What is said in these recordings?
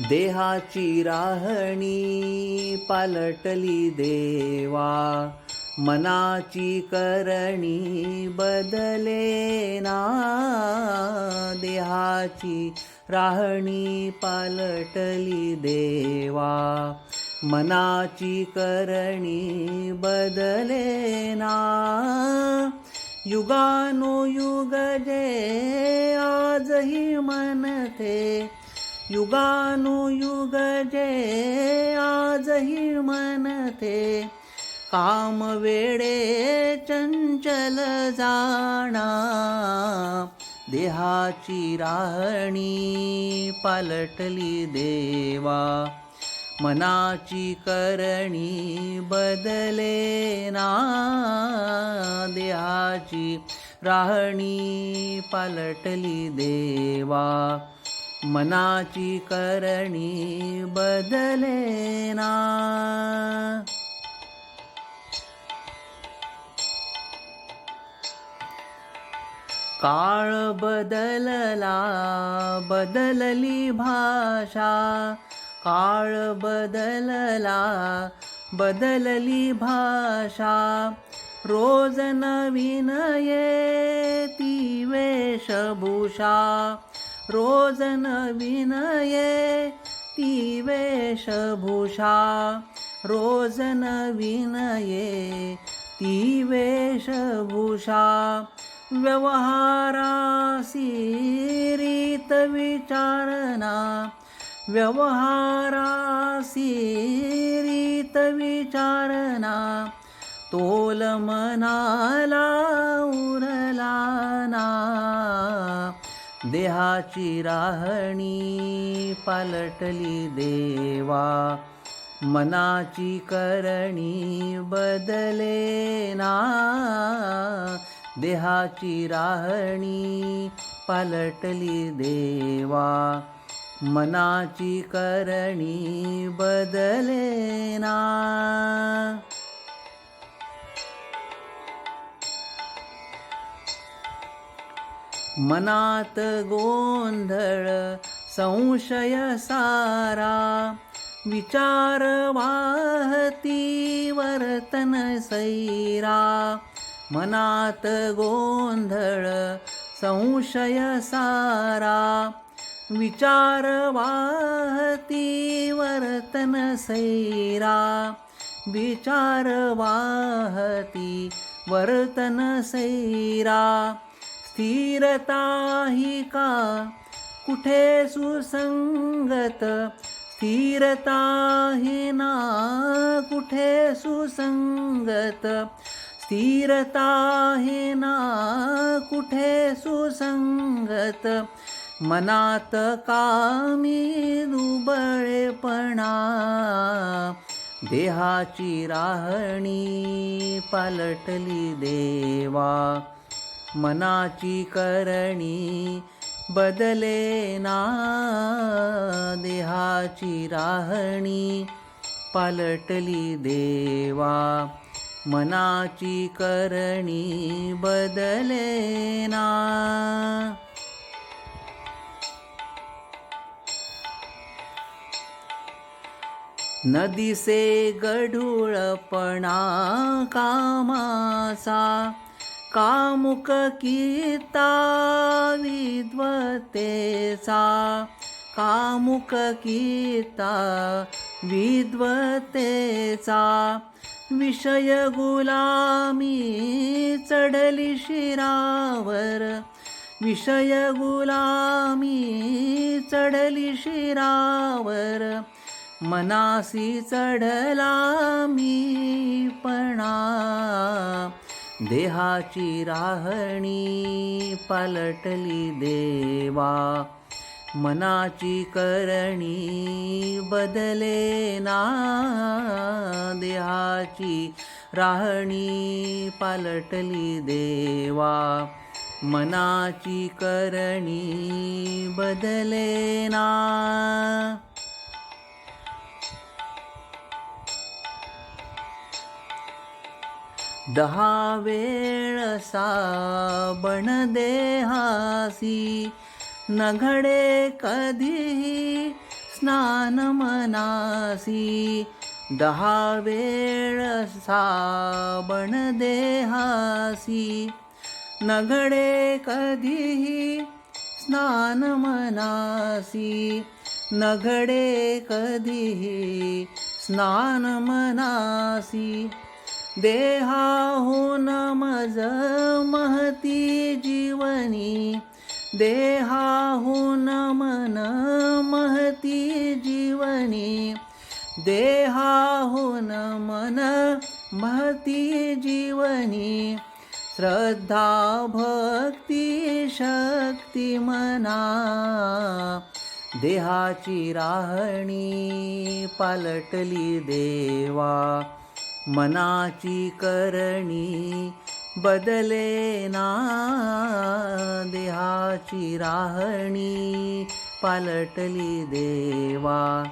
देहाची राहणी पालटली देवा मनाची करणी बदले ना. देहाची राहणी पालटली देवा मनाची करणी बदले ना. युगानुयुग जे आजही मनते युगानुयुग जे आजही मनते काम वेडे चंचल जाणा देहाची राहणी पालटली देवा मनाची करणी बदले ना देहाची राहणी पालटली देवा. मनाची करणी बदले ना. काळ बदलला बदलली भाषा. काळ बदलला बदलली भाषा. रोज नवीन येती वेशभूषा. रोज नविनये ती वेशभूषा. रोज नविनये ती वेशभूषा. व्यवहारासी रीत विचारणा. व्यवहारासी रीत विचारणा. तोल मनाला उरला देहाची राहणी पालटली देवा. मनाची करणी बदले ना. देहाची राहणी पालटली देवा. मनाची करणी बदले ना. मनात गोंधळ संशय सारा विचार वाहती वर्तन सैरा. मनात गोंधळ संशय सारा विचार वाहती वर्तन सैरा. विचार वाहती वर्तन सैरा. स्थिरता ही का? कुठे सुसंगत? स्थिरता ही ना? कुठे सुसंगत? स्थिरता ही ना? कुठे सुसंगत? मनात कामी दुबळेपणा. देहाची राहणी पालटली देवा. मनाची करणी बदले ना देहाची राहणी. पालटली देवा मनाची करणी बदले ना. नदीसे गढूळपणा कामाचा कामुक कीता विद्वतेचा कामुक कीता विद्वतेचा विषय गुलामी चढली शिरावर विषय गुलामी चढली शिरावर मनासी चढला मी पणा देहाची राहणी पालटली देवा. मनाची करणी बदले ना. देहाची राहणी पालटली देवा. मनाची करणी बदले ना. दहा वेळ साबण देहासी न घडे कधीही स्नान मनासी. दहा वेळ साबण देहासी न घडे कधीही स्नान मनासी. न घडे कधीही स्नान मनासी. देहाहून मज महती जीवनी. देहाहून मन महती जीवनी. देहाहून मन महती जीवनी. श्रद्धा भक्ती शक्ती मना. देहाची राहणी पालटली देवा. मनाची करणी बदले ना देहाची राहणी पालटली देवा.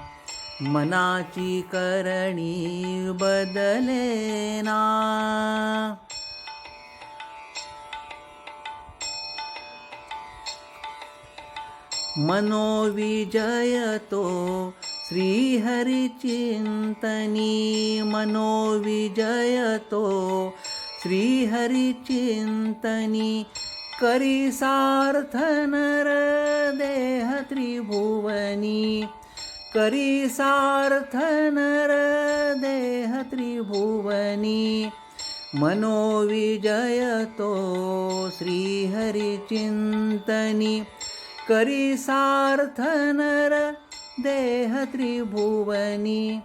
मनाची करणी बदले ना. मनोविजयतो श्रीहरिचिन्तनी मनोविजयतो। श्रीहरिचिन्तनी करी सार्थ त्रिभुवनी करी त्रिभुवनी मनोविजयतो। श्रीहरिचिन्तनी करिसार्थनर सार्थ देह त्रिभुवनी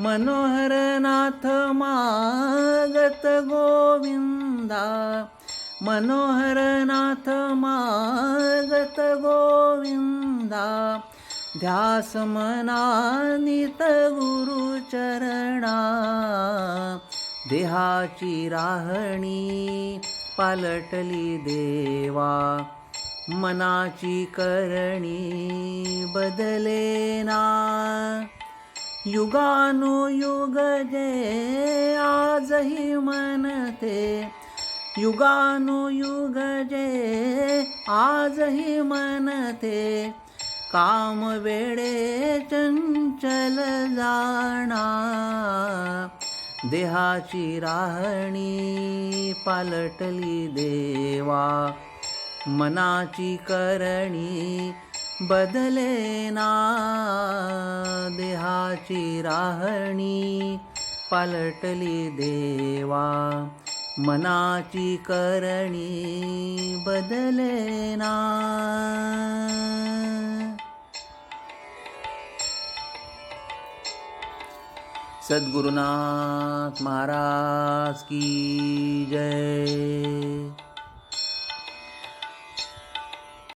मनोहरनाथ मागत गोविंदा मनोहरनाथ मागत गोविंदा ध्यास मनानित गुरुचरणा देहाची राहणी पालटली देवा. मनाची करणी बदलेना. युगानुयुग जे आजही मनते युगानुयुग जे आजही मनते काम वेळे चंचल जाणा. देहाची राहणी पालटली देवा. मनाची करणी बदलेना देहाची राहणी पालटली देवा मनाची करणी बदलेना सद्गुरुनाथ महाराज की जय.